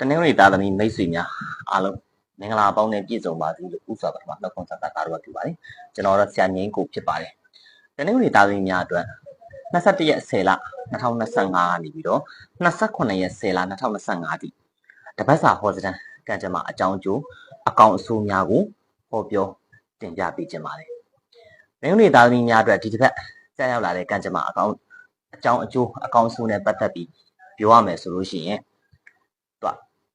တနင်္ဂနွေသားသမီးမိတ်ဆွေများအားလုံးမင်္ဂလာပေါင်းနဲ့ပြည့်စုံပါစေလို့ဥစွာပထမနှုတ်ခွန်းဆက်တာကတော့ပြုပါတယ်ကျွန်တော်တို့ဆရာငိမ့်ကိုဖြစ်ပါတယ်တနင်္ဂနွေသားသမီးများအတွက်21ရက်10လ2025ကနေပြီးတော့28ရက်10လ2025တိတပတ်စာဟောစတန်ကံကြမ္မာအကြောင်းကျိုးအကောင်အဆိုးများကိုဟောပြောတင်ပြပေးခြင်းပါတယ်တနင်္ဂနွေသားသမီးများအတွက်ဒီတစ်ပတ်ဆက်ရောက်လာတဲ့ကံကြမ္မာအကောင်အကြောင်းအကျိုးအကောင်အဆိုးနဲ့ပတ်သက်ပြီးပြောရမယ်ဆိုလို့ရှိရင်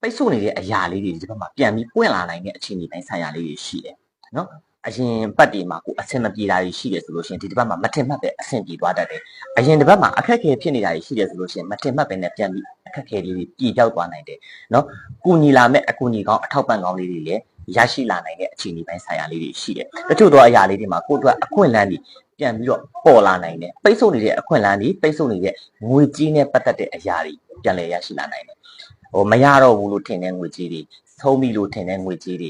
ပိတ်ဆို့နေတဲ့အရာလေးတွေဒီဘက်မှာပြန်ပြီးပွင့်လာနိုင်တဲ့အခြေအနေတိုင်းဆိုင်ရာလေးတွေရှိတယ်နော်အရင်ပတ်တွေမှာကိုအဆင်မပြေတာတွေရှိတယ်ဆိုလို့ရှိရင်ဒီတစ်ပတ်မှာမထင်မှတ်ပဲအဆင်ပြေသွားတတ်တယ်အရင်တစ်ပတ်မှာအခက်အခဲဖြစ်နေတာတွေရှိတယ်ဆိုလို့ရှိရင်မထင်မှတ်ပဲနဲ့ပြန်ပြီးအခက်အခဲလေးတွေပြေပြောက်သွားနိုင်တယ်နော်ကူညီလာမဲ့အကူညီကောင်းအထောက်ပံ့ကောင်းလေးတွေလည်းရရှိလာနိုင်တဲ့အခြေအနေပိုင်းဆိုင်ရာလေးတွေရှိတယ်တချို့သောအရာလေးတွေမှာကိုယ့်အတွက်အခွင့်အလမ်းတွေပြန်ပြီးတော့ပေါ်လာနိုင်တယ်ပိတ်ဆို့နေတဲ့အခွင့်အလမ်းတွေပိတ်ဆို့နေတဲ့ငွေကြီးနဲ့ပတ်သက်တဲ့အရာတွေပြန်လည်ရရှိလာနိုင်တယ် ဟိုမရတော့ဘူးလို့ထင်တဲ့ငွေကြေးတွေဆုံးပြီလို့ထင်တဲ့ငွေကြေးတွေ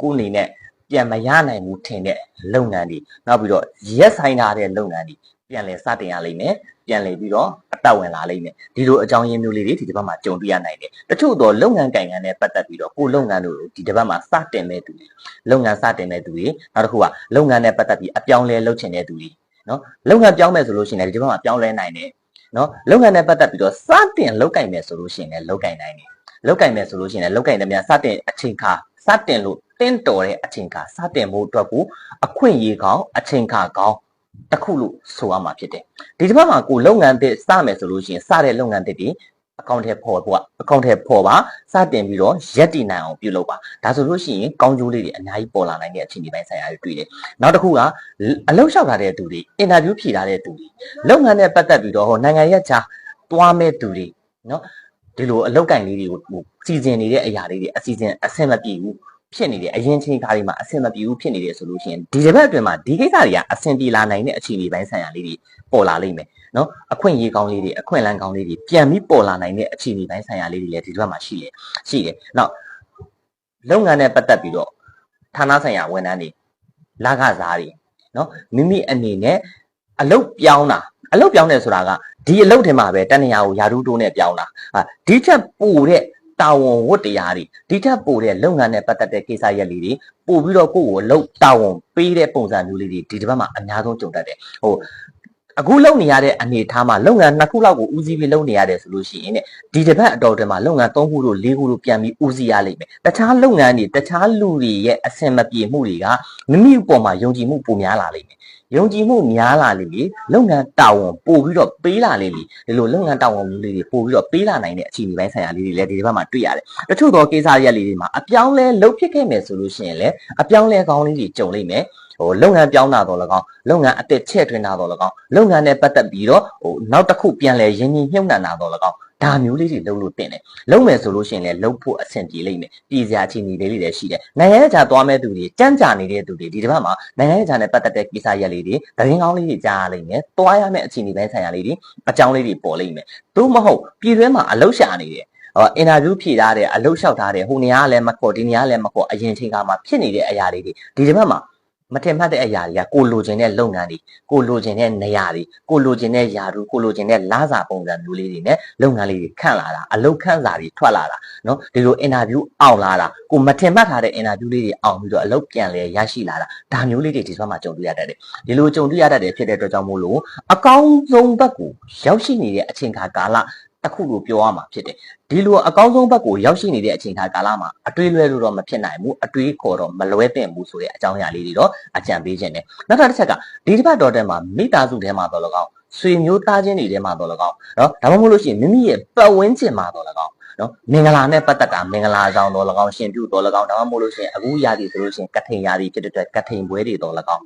ကိုယ်အနေနဲ့ပြန်မရနိုင်ဘူးထင်တဲ့လုပ်ငန်းတွေနောက်ပြီးတော့ရက်ဆိုင်ထားတဲ့လုပ်ငန်းတွေပြန်လည်စတင်ရလိမ့်မယ်ပြန်လည်ပြီးတော့အတက်ဝင်လာလိမ့်မယ်ဒီလိုအကြောင်းရင်းမျိုးလေးတွေဒီတစ်ပတ်မှာကြုံတွေ့ရနိုင်တယ်တချို့တော့လုပ်ငန်းကံကံနဲ့ပတ်သက်ပြီးတော့ကိုယ်လုပ်ငန်းတို့ဒီတစ်ပတ်မှာစတင်မဲ့သူတွေလုပ်ငန်းစတင်မဲ့သူတွေနောက်တစ်ခုကလုပ်ငန်းနဲ့ပတ်သက်ပြီးအပြောင်းလဲလုပ်ချင်တဲ့သူတွေနော်လုပ်ငန်းပြောင်းမဲ့ဆိုလို့ရှိရင်လည်းဒီတစ်ပတ်မှာပြောင်းလဲနိုင်တယ်နော်လုပ်ငန်းနဲ့ပတ်သက်ပြီးတော့စတင်လုပ်ကင်မယ်ဆိုလို့ရှိရင်လည်းလုပ်ကင်နိုင်တယ် လောက်ကင်မယ်ဆိုလို့ရှိရင်လည်းလောက်ကင်တဲ့များစတင်အချိန်ခါစတင်လို့တင်းတော်တဲ့အချိန်ခါစတင်ဖို့အတွက်ကိုအခွင့်အရေးကောင်းအချိန်ခါကောင်းတစ်ခုလို့ဆိုရမှာဖြစ်တယ်ဒီတစ်ပတ်မှာကိုလုပ်ငန်းသစ်စမယ်ဆိုလို့ရှိရင်စတဲ့လုပ်ငန်းသစ်တွေအကောင့်ထဲပေါ်ပေါ့အကောင့်ထဲပေါ်ပါစတင်ပြီးတော့ရက်တည်နိုင်အောင်ပြုလုပ်ပါဒါဆိုလို့ရှိရင်ကောင်းကျိုးလေးတွေအများကြီးပေါ်လာနိုင်တဲ့အခြေအနေပိုင်းဆိုင်ရာတွေတွေ့တယ်နောက်တစ်ခုကအလုပ်လျှောက်ထားတဲ့သူတွေအင်တာဗျူးဖြေထားတဲ့သူတွေလုပ်ငန်းနဲ့ပတ်သက်ပြီးတော့ဟိုနိုင်ငံရဲ့ခြားတွားမဲ့သူတွေနော် ဒီလိုအလောက်ကင်လေးတွေကိုဟိုစီစဉ်နေတဲ့အရာလေးတွေအစီအစဉ်အဆင်မပြေဘူးဖြစ်နေတယ်အရင်ချိန်ခါတွေမှာအဆင်မပြေဘူးဖြစ်နေတယ်ဆိုလို့ရှိရင်ဒီတစ်ပတ်အတွင်းမှာဒီကိစ္စတွေကအဆင်ပြေလာနိုင်တဲ့အခြေအနေပိုင်းဆိုင်ရာလေးတွေပေါ်လာလိမ့်မယ်နော်အခွင့်အရေးကောင်းလေးတွေအခွင့်အလမ်းကောင်းလေးတွေပြန်ပြီးပေါ်လာနိုင်တဲ့အခြေအနေပိုင်းဆိုင်ရာလေးတွေလည်းဒီတစ်ပတ်မှာရှိတယ်ရှိတယ်နောက်လုပ်ငန်းနဲ့ပတ်သက်ပြီးတော့ဌာနဆိုင်ရာဝန်ထမ်းတွေလကစားတွေနော်မိမိအနေနဲ့အလုပ်ပြောင်းတာ အလုပ်ပြောင်းတယ်ဆိုတာကဒီအလုပ်ထဲမှာပဲတဏှာကိုယာရုတိုးနဲ့ပြောင်းတာဟာဒီထက်ပိုတဲ့တာဝန်ဝတ္တရားတွေဒီထက်ပိုတဲ့လုပ်ငန်းနဲ့ပတ်သက်တဲ့ကိစ္စရပ်လေးတွေပို့ပြီးတော့ကိုယ့်ကိုအလုပ်တာဝန်ပေးတဲ့ပုံစံမျိုးလေးတွေဒီတစ်ပတ်မှာအများဆုံးကြုံတတ်တယ်ဟိုအခုလုပ်နေရတဲ့အနေအထားမှာလုပ်ငန်းနှစ်ခုလောက်ကိုဦးစီးပြီးလုပ်နေရတယ်ဆိုလို့ရှိရင်တဲ့ဒီတစ်ပတ်အတော်ထဲမှာလုပ်ငန်းသုံးခုလို့လေးခုလို့ပြန်ပြီးဦးစီးရလိမ့်မယ်တခြားလုပ်ငန်းတွေတခြားလူတွေရဲ့အဆင်မပြေမှုတွေကမိမိအပေါ်မှာယုံကြည်မှုပိုများလာလိမ့်မယ် ယုံကြည်မှုများလာလေလေလုပ်ငန်းတာဝန်ပို့ပြီးတော့ပေးလာလေလေဒီလိုလုပ်ငန်းတာဝန်မျိုးလေးတွေပို့ပြီးတော့ပေးလာနိုင်တဲ့အခြေအနေပိုင်းဆိုင်ရာလေးတွေလည်းဒီတစ်ပတ်မှာတွေ့ရတယ်တချို့သောကိစ္စရပ်လေးတွေမှာအပြောင်းလဲလုပ်ဖြစ်ခဲ့မယ်ဆိုလို့ရှိရင်လည်းအပြောင်းလဲကောင်းလေးတွေကြုံလိမ့်မယ်ဟိုလုပ်ငန်းပြောင်းတာတော့လကောင်းလုပ်ငန်းအသစ်ချဲ့ထွင်းတာတော့လကောင်းလုပ်ငန်းနဲ့ပတ်သက်ပြီးတော့ဟိုနောက်တစ်ခုပြန်လဲရင်းနှီးမြှုပ်နှံတာတော့လကောင်း ဒါမျိုးလေးတွေလုပ်လို့တင်တယ်လုပ်မယ်ဆိုလို့ရှိရင်လည်းလုပ်ဖို့အဆင်ပြေလိမ့်မယ်ပြည်စရာအခြေအနေလေးတွေလည်းရှိတယ်နိုင်ငံရေးခြားသွားမဲ့သူတွေကြမ်းကြာနေတဲ့သူတွေဒီတစ်ပတ်မှာနိုင်ငံရေးခြားနဲ့ပတ်သက်တဲ့ကိစ္စရပ်လေးတွေသတင်းကောင်းလေးတွေကြားရလိမ့်မယ်။တွားရမယ့်အခြေအနေပိုင်းဆိုင်ရာလေးတွေအကြောင်းလေးတွေပေါ်လိမ့်မယ်။သို့မဟုတ်ပြည်တွင်းမှာအလုရှာနေတယ်။ဟောအင်တာဗျူးဖြေထားတယ်အလုလျှောက်ထားတယ်ဟိုနေရာကလည်းမခေါ်ဒီနေရာကလည်းမခေါ်အရင်ချိန်ကမှဖြစ်နေတဲ့အရာလေးတွေဒီတစ်ပတ်မှာ မထင်မှတ်တဲ့အရာတွေကကိုလိုချင်တဲ့လုပ်ငန်းတွေကိုလိုချင်တဲ့နေရာတွေကိုလိုချင်တဲ့ယာရုကိုလိုချင်တဲ့လစာပုံစံမျိုးလေးတွေနဲ့လုပ်ငန်းလေးတွေခန့်လာတာအလုခန့်စာတွေထွက်လာတာနော်ဒီလိုအင်တာဗျူးအောင်လာတာကိုမထင်မှတ်ထားတဲ့အင်တာဗျူးလေးတွေအောင်ပြီးတော့အလုပြန်လဲရရှိလာတာဒါမျိုးလေးတွေဒီဘက်မှာကြုံတွေ့ရတတ်တယ်ဒီလိုကြုံတွေ့ရတတ်တယ်ဖြစ်တဲ့အတွက်ကြောင့်မို့လို့အကောင်းဆုံးဘက်ကိုရောက်ရှိနေတဲ့အချိန်ခါကာလ တစ်ခုလို့ပြောရမှာဖြစ်တယ်ဒီလိုအကောင်းဆုံးဘက်ကိုရောက်ရှိနေတဲ့အချိန်ခါကာလမှာအတွေးလွဲလို့တော့မဖြစ်နိုင်ဘူးအတွေးခေါ်တော့မလွဲသင့်ဘူးဆိုတဲ့အကြောင်းအရာလေးတွေတော့အကြံပေးခြင်းတယ်နောက်တစ်ချက်ကဒီတစ်ပတ်တော်တဲ့မှာမိသားစုထဲမှာတော့လကောက်ဆွေမျိုးသားချင်းတွေထဲမှာတော့လကောက်နော်ဒါမှမဟုတ်လို့ရှိရင်မိမိရဲ့ပတ်ဝန်းကျင်မှာတော့လကောက်နော်မင်္ဂလာနဲ့ပတ်သက်တာမင်္ဂလာဆောင်တော့လကောက်ရှင်ပြုတော့လကောက်ဒါမှမဟုတ်လို့ရှိရင်အခုရာသီဆိုလို့ရှိရင်ကထိန်ရာသီဖြစ်တဲ့အတွက်ကထိန်ပွဲတွေတော့လကောက်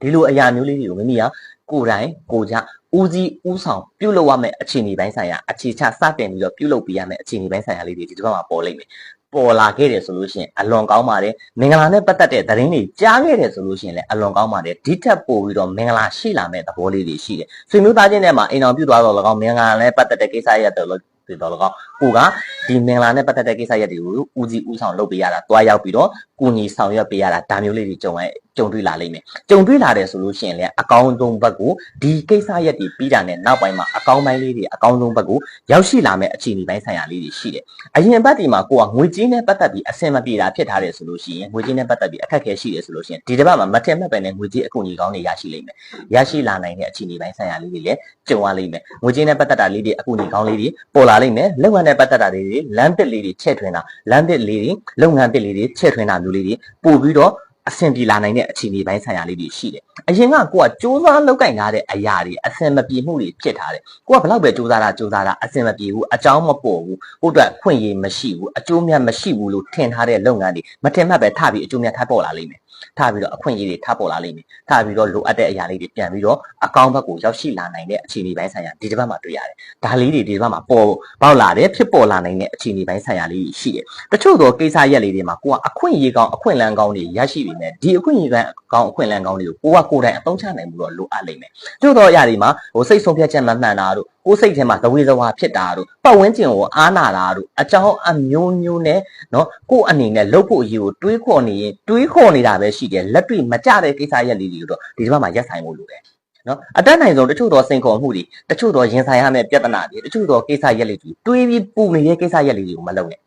ဒီလိုအရာမျိုးလေးတွေကိုမိမိကကိုယ်တိုင်ကိုယ်ကြဦးစီးဦးဆောင်ပြုလုပ်ရမယ့်အခြေအနေပိုင်းဆိုင်ရာအခြေချစတင်ပြီးတော့ပြုလုပ်ပေးရမယ့်အခြေအနေပိုင်းဆိုင်ရာလေးတွေဒီတစ်ပတ်မှာပေါ်လိမ့်မယ်ပေါ်လာခဲ့တယ်ဆိုလို့ရှိရင်အလွန်ကောင်းပါတယ်မင်္ဂလာနဲ့ပတ်သက်တဲ့သတင်းတွေကြားခဲ့တယ်ဆိုလို့ရှိရင်လည်းအလွန်ကောင်းပါတယ်ဒီထက်ပိုပြီးတော့မင်္ဂလာရှိလာမယ့်သဘောလေးတွေရှိတယ်ဆွေမျိုးသားချင်းတွေမှာအိမ်အောင်ပြုသွားတော့လကောက်မင်္ဂလာနဲ့ပတ်သက်တဲ့ကိစ္စရပ်တွေလို့ဒီတော့လကောက်ကိုကဒီမင်္ဂလာနဲ့ပတ်သက်တဲ့ကိစ္စရပ်တွေကိုဦးစီးဦးဆောင်လုပ်ပေးရတာတွားရောက်ပြီးတော့ကူညီဆောင်ရွက်ပေးရတာဒါမျိုးလေးတွေကြုံရ ကြုံတွေ့လာလိမ့်မယ်ကြုံတွေ့လာတယ်ဆိုလို့ရှိရင်လည်းအကောင်းဆုံးဘက်ကိုဒီကိစ္စရက်တွေပြီးတာနဲ့နောက်ပိုင်းမှာအကောင်းပိုင်းလေးတွေအကောင်းဆုံးဘက်ကိုရောက်ရှိလာမယ့်အခြေအနေပိုင်းဆိုင်ရာလေးတွေရှိတယ်အရင်ဘက်ဒီမှာကိုကငွေကြေးနဲ့ပတ်သက်ပြီးအဆင်မပြေတာဖြစ်ထားတယ်ဆိုလို့ရှိရင်ငွေကြေးနဲ့ပတ်သက်ပြီးအခက်အခဲရှိတယ်ဆိုလို့ရှိရင်ဒီတစ်ပတ်မှာမထင်မှတ်ပဲနဲ့ငွေကြေးအကူအညီကောင်းတွေရရှိလိမ့်မယ်ရရှိလာနိုင်တဲ့အခြေအနေပိုင်းဆိုင်ရာလေးတွေလည်းကြုံရလိမ့်မယ်ငွေကြေးနဲ့ပတ်သက်တာလေးတွေအကူအညီကောင်းလေးတွေပေါ်လာလိမ့်မယ်လုပ်ငန်းနဲ့ပတ်သက်တာလေးတွေလမ်းပစ်လေးတွေချဲ့ထွင်တာလမ်းပစ်လေးတွေလုပ်ငန်းပစ်လေးတွေချဲ့ထွင်တာမျိုးလေးတွေပို့ပြီးတော့ အဆင်ပြေလာနိုင်တဲ့အခြေအနေပိုင်းဆိုင်ရာလေးတွေရှိတယ်။အရင်ကကိုကစူးစမ်းလောက်ကင်ထားတဲ့အရာတွေအဆင်မပြေမှုတွေဖြစ်ထားတယ်။ကိုကဘလောက်ပဲစူးစမ်းတာစူးစမ်းတာအဆင်မပြေဘူးအကြောင်းမပေါ်ဘူးကိုအတွက်ခွင့်ရမရှိဘူးအကျိုးမြတ်မရှိဘူးလို့ထင်ထားတဲ့လုပ်ငန်းတွေမထင်မှတ်ပဲထပြီးအကျိုးမြတ်ထပ်ပေါ်လာလိမ့်မယ်။ ထပြီးတော့အခွင့်အရေးတွေထပ်ပေါ်လာလိမ့်မယ်။ထပြီးတော့လိုအပ်တဲ့အရာလေးတွေပြန်ပြီးတော့အကောင့်ဘက်ကိုရောက်ရှိလာနိုင်တဲ့အခြေအနေပိုင်းဆိုင်ရာဒီတစ်ပတ်မှာတွေ့ရတယ်။ဒါလေးတွေဒီတစ်ပတ်မှာပေါ်ပေါက်လာတယ်ဖြစ်ပေါ်လာနိုင်တဲ့အခြေအနေပိုင်းဆိုင်ရာလေးရှိတယ်။တချို့သောကိစ္စရက်လေးတွေမှာကိုကအခွင့်အရေးကောင်းအခွင့်အလမ်းကောင်းတွေရရှိပြီမဲ့ဒီအခွင့်အရေးကောင်းအခွင့်အလမ်းကောင်းတွေကိုကိုကကိုယ်တိုင်အသုံးချနိုင်မှုတော့လိုအပ်လိမ့်မယ်။တို့တော့အရာတွေမှာဟိုစိတ်ဆုံးဖြတ်ချက်မှန်မှန်တာတို့ကိုယ်စိတ်ထဲမှာသဝေသဝါဖြစ်တာတို့ပတ်ဝန်းကျင်ကိုအားနာတာတို့အကြောင်းအမျိုးမျိုးနဲ့နော်ကိုယ့်အနေနဲ့လုပ်ဖို့အရေးကိုတွေးခေါ်နေရင်တွေးခေါ်နေတာပဲရှိတယ်လက်တွေ့မကြတဲ့ကိစ္စရက်လေးတွေတော့ဒီတစ်ပတ်မှာရက်ဆိုင်ဖို့လိုတယ်နော်အတက်နိုင်ဆုံးတချို့သောစိန်ခေါ်မှုတွေတချို့သောရင်ဆိုင်ရမယ့်ပြဿနာတွေတချို့သောကိစ္စရက်လေးတွေတွေးပြီးပူနေတဲ့ကိစ္စရက်လေးတွေကိုမလုပ်နဲ့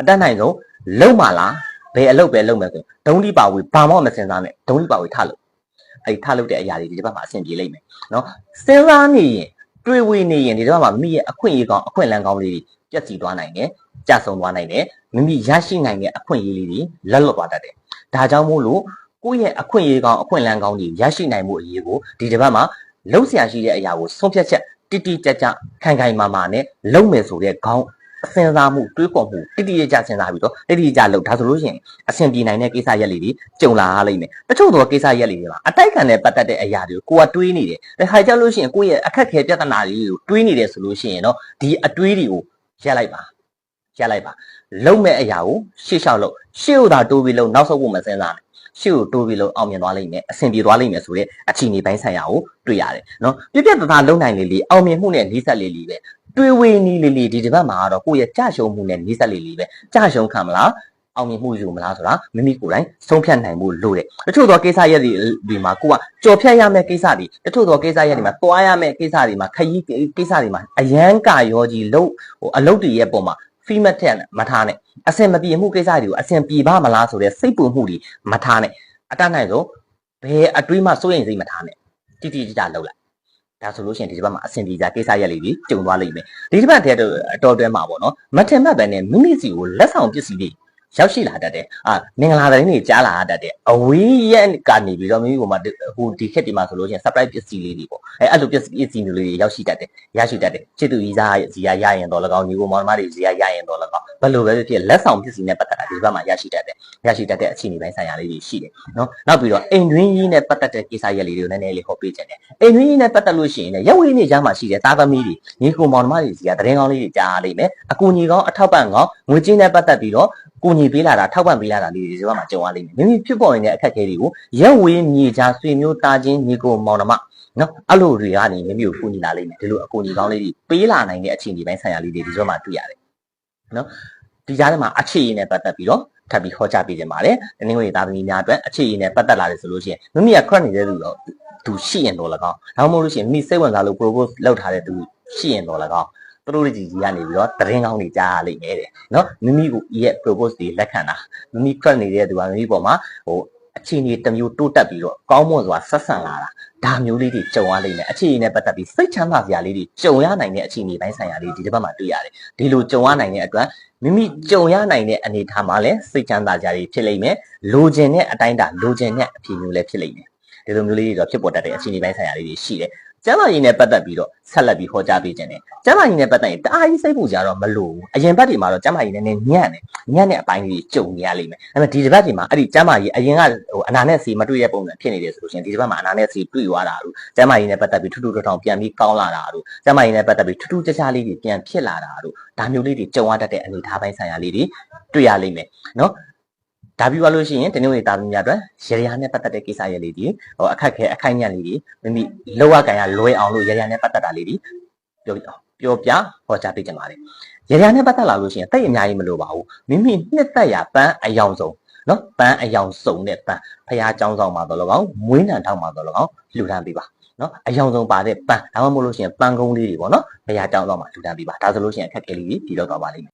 အတက်နိုင်ဆုံးလုံးမလားဘယ်အလုပ်ပဲလုပ်မယ်ဆိုဒုံးလိပါဝေဘာမှမစင်စားနဲ့ဒုံးလိပါဝေထလို့အဲ့ထလုပ်တဲ့အရာတွေဒီဘက်မှာအဆင်ပြေလိမ့်မယ်နော်စဉ်းစားနေရင်တွေးဝေနေရင်ဒီဘက်မှာမိရဲ့အခွင့်အရေးကောင်းအခွင့်အလမ်းကောင်းလေးတွေပြည့်စည်သွားနိုင်တယ်ကြဆုံသွားနိုင်တယ်မိမိရရှိနိုင်တဲ့အခွင့်အရေးလေးတွေလက်လွတ်သွားတတ်တယ် ဒါကြောင့်မို့လို့ကိုယ့်ရဲ့အခွင့်အရေးကောင်းအခွင့်အလမ်းကောင်းတွေရရှိနိုင်မှုအရေးကိုဒီတစ်ပတ်မှာလှုပ်ရှားရှိတဲ့အရာကိုဆုံးဖြတ်ချက်တိတိကျကျခိုင်ခိုင်မာမာနဲ့လုပ်မယ်ဆိုတဲ့ခေါင်းစဉ်းစားမှုတွေးခေါ်မှုတိတိကျကျစဉ်းစားပြီးတော့တိတိကျကျလုပ်ဒါဆိုလို့ရှိရင်အဆင်ပြေနိုင်တဲ့ကိစ္စရက်လေးတွေကြုံလာရလိမ့်မယ်တချို့သောကိစ္စရက်လေးတွေမှာအတိုက်ခံတဲ့ပတ်သက်တဲ့အရာတွေကိုကိုကတွေးနေတယ်ဒါခါကြလို့ရှိရင်ကိုယ့်ရဲ့အခက်ခဲပြဿနာတွေကိုတွေးနေတယ်ဆိုလို့ရှိရင်တော့ဒီအတွေးတွေကိုရက်လိုက်ပါ ရက်လိုက်ပါလုံးမဲ့အရာကိုရှေ့လျှောက်လို့ရှေ့ဥသာတိုးပြီးလို့နောက်ဆုတ်ဖို့မစဉ်းစားနဲ့ရှေ့ကိုတိုးပြီးလို့အောင်မြင်သွားလိမ့်မယ်အဆင်ပြေသွားလိမ့်မယ်ဆိုတဲ့အခြေအနေပိုင်းဆိုင်ရာကိုတွေ့ရတယ်နော်ပြပြတသားလုံးနိုင်လေးလေးအောင်မြင်မှုနဲ့နှိစက်လေးလေးပဲတွေးဝေးနီးလေးလေးဒီတစ်ပတ်မှာကတော့ကိုယ့်ရဲ့ကြရှုံမှုနဲ့နှိစက်လေးလေးပဲကြရှုံခံမလားအောင်မြင်မှုယူမလားဆိုတာမိမိကိုယ်တိုင်ဆုံးဖြတ်နိုင်ဖို့လိုတယ်တချို့သောကိစ္စရက်တွေဒီမှာကိုကကြော်ဖြတ်ရမယ့်ကိစ္စတွေတချို့သောကိစ္စရက်တွေမှာတွားရမယ့်ကိစ္စတွေမှာခရီးကိစ္စတွေမှာအရန်ကာရောကြီးလို့ဟိုအလုပ်တွေရဲ့ပုံမှာ feedback ထက်မထားနဲ့အဆင်မပြေမှုကိစ္စတွေကိုအဆင်ပြေပါမလားဆိုတဲ့စိတ်ပူမှုတွေမထားနဲ့အတတ်နိုင်ဆုံးဘယ်အတွေးမှစိုးရိမ်စိတ်မထားနဲ့တိတိကျကျလုပ်လိုက်ဒါဆိုလို့ရှိရင်ဒီတစ်ပတ်မှာအဆင်ပြေကြကိစ္စရက်လေးတွေကြုံသွားလိမ့်မယ်ဒီတစ်ပတ်တည်းအတော်တွဲမှာပေါ့နော်မထင်မှတ်ပဲနဲ့မိမိစီကိုလက်ဆောင်ပစ္စည်းတွေ ရောက်ရှိလာတတ်တယ်အာမင်္ဂလာတိုင်းတွေကြားလာတတ်တယ်အဝေးရက်ကနေပြီးတော့မိမိကမှဟိုဒီခက်ဒီမှာဆိုလို့ရှိရင် surprise ပစ္စည်းလေးတွေပေါ့အဲအဲ့လိုပစ္စည်းပစ္စည်းမျိုးလေးတွေရောက်ရှိတတ်တယ်ရရှိတတ်တယ်ချစ်သူကြီးစားဇီယာရရင်တော့၎င်းညီကိုမောင်နှမတွေဇီယာရရင်တော့၎င်းဘယ်လိုပဲဖြစ်လက်ဆောင်ပစ္စည်းနဲ့ပတ်သက်တာဒီဘက်မှာရရှိတတ်တယ်ရရှိတတ်တဲ့အခြေအနေပိုင်းဆိုင်ရာလေးတွေရှိတယ်နော်နောက်ပြီးတော့အိမ်တွင်းကြီးနဲ့ပတ်သက်တဲ့ကိစ္စရက်လေးတွေကိုနည်းနည်းလေးဟောပေးခြင်းတယ်အိမ်တွင်းကြီးနဲ့ပတ်သက်လို့ရှိရင်လည်းရက်ဝေးနေကြမှာရှိတယ်သားသမီးတွေညီကိုမောင်နှမတွေဇီယာတရင်ကောင်းလေးတွေကြားရလိမ့်မယ်အကူညီကောင်းအထောက်ပံ့ကောင်းငွေကြေးနဲ့ပတ်သက်ပြီးတော့ကူညီပေးလာတာထောက်ပံ့ပေးလာတာလေးတွေဒီဘက်မှာကြုံရလိမ့်မယ်မိမိဖြစ်ပေါ်နေတဲ့အခက်အခဲတွေကိုရက်ဝေးမြေချဆွေမျိုးသားချင်းညီကိုမောင်နှမနော်အဲ့လိုတွေကနေမိမိကိုကူညီလာလိမ့်မယ်ဒီလိုအကူညီကောင်းလေးတွေပေးလာနိုင်တဲ့အခြေအနေပိုင်းဆိုင်ရာလေးတွေဒီဘက်မှာတွေ့ရတယ်နော်ဒီကြားထဲမှာအခြေအနေနဲ့ပတ်သက်ပြီးတော့ထပ်ပြီးဟောကြားပေးခြင်းပါတယ်။တနင်္ဂနွေသားသမီးများအတွက်အခြေအနေနဲ့ပတ်သက်လာတယ်ဆိုလို့ရှိရင်မိမိက crack နေတဲ့သူတော့သူရှိရင်တော့လကောင်း။ဒါမှမဟုတ်လို့ရှိရင်မိစိတ်ဝင်စားလို့ propose လုပ်ထားတဲ့သူရှိရင်တော့လကောင်း။ သူတို့တွေကြီးကနေပြီးတော့တရင်ကောင်းတွေကြားရလိမ့်မယ်တဲ့။နော်မိမိကိုရဲ့ propose တွေလက်ခံတာမိမိ crack နေတဲ့သူကမိမိပေါ်မှာဟိုအခြေအနေတစ်မျိုးတိုးတက်ပြီးတော့ကောင်းမွန်စွာဆက်ဆံလာတာဒါမျိုးလေးတွေကြုံရလိမ့်မယ်အခြေအနေနဲ့ပတ်သက်ပြီးစိတ်ချမ်းသာစရာလေးတွေကြုံရနိုင်တဲ့အခြေအနေပိုင်းဆိုင်ရာလေးဒီတစ်ပတ်မှာတွေ့ရတယ်ဒီလိုကြုံရနိုင်တဲ့အတွက်မိမိကြုံရနိုင်တဲ့အနေအထားမှာလည်းစိတ်ချမ်းသာကြတွေဖြစ်လိမ့်မယ်လိုချင်တဲ့အတိုင်းတာလိုချင်တဲ့အဖြစ်မျိုးလည်းဖြစ်လိမ့်မယ်ဒီလိုမျိုးလေးတွေတော့ဖြစ်ပေါ်တတ်တဲ့အခြေအနေပိုင်းဆိုင်ရာလေးတွေရှိတယ် ကျမ်းမာရေးနဲ့ပတ်သက်ပြီးတော့ဆက်လက်ပြီးဟောကြားပေးခြင်းတယ်ကျမ်းမာရေးနဲ့ပတ်သက်ရင်တအားကြီးစိတ်ပူကြတော့မလို့ဘူးအရင်ဘက်တွေမှာတော့ကျမ်းမာရေးနည်းနည်းညံ့တယ်ညံ့တဲ့အပိုင်းလေးကြုံနေရလိမ့်မယ်ဒါပေမဲ့ဒီတစ်ပတ်တွေမှာအဲ့ဒီကျမ်းမာရေးအရင်ကဟိုအနာနဲ့စီမတွေ့တဲ့ပုံစံဖြစ်နေတယ်ဆိုလို့ရှိရင်ဒီတစ်ပတ်မှာအနာနဲ့စီတွေ့သွားတာလို့ကျမ်းမာရေးနဲ့ပတ်သက်ပြီးထူးထူးထောင်ပြန်ပြီးကောင်းလာတာလို့ကျမ်းမာရေးနဲ့ပတ်သက်ပြီးထူးထူးခြားခြားလေးတွေပြန်ဖြစ်လာတာလို့ဒါမျိုးလေးတွေကြုံရတတ်တဲ့အနေအထားပိုင်းဆိုင်ရာလေးတွေတွေ့ရလိမ့်မယ်နော် ဒါပြီးသွားလို့ရှိရင်တနင်္ဂနွေသားသမီးများအတွက်ရေရနဲ့ပတ်သက်တဲ့ကိစ္စရပ်လေးတွေဟိုအခက်ခဲအခိုက်အညံ့လေးတွေမိမိလောရကန်ရလွယ်အောင်လို့ရေရနဲ့ပတ်သက်တာလေးတွေပြောပြောပြဟောကြားပေးကြပါမယ်ရေရနဲ့ပတ်သက်လာလို့ရှိရင်တိတ်အများကြီးမလိုပါဘူးမိမိနှစ်သက်ရပန်းအယောင်ဆုံး နော်ပန်းအယောင်စုံတဲ့ပန်းဖះเจ้าဆောင်မှာတော့လကောက်မွေးနံထောက်မှာတော့လကောက်လှူဒန်းပေးပါနော်အယောင်စုံပါတဲ့ပန်းဒါမှမဟုတ်လို့ရှိရင်ပန်းကုန်းလေးတွေပေါ့နော်ဖះเจ้าဆောင်မှာလှူဒန်းပေးပါဒါဆိုလို့ရှိရင်အခက်အခဲလေးတွေတည်တော့သွားပါလိမ့်မယ်